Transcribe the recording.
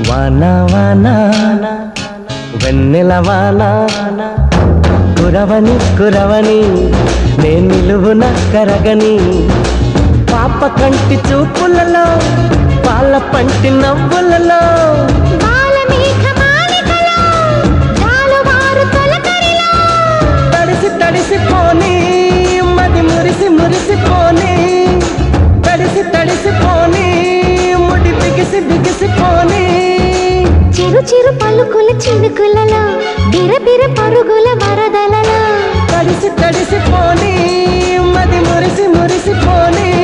వాన వాన వెన్నెల వాన కురవని కురవని నే నిలువున కరగని పాప కంటి చూపులలో పాల పంటి నవ్వులలో. తడిసి తడిసి పోని మది మురిసి మురిసి పోని తడిసి తడిసి చిరు చిరు పలుకుల చినుకులలో బిరబిర పరుగుల వరదలలో. తడిసి తడిసి పోనీ మది మురిసి మురిసి పోనీ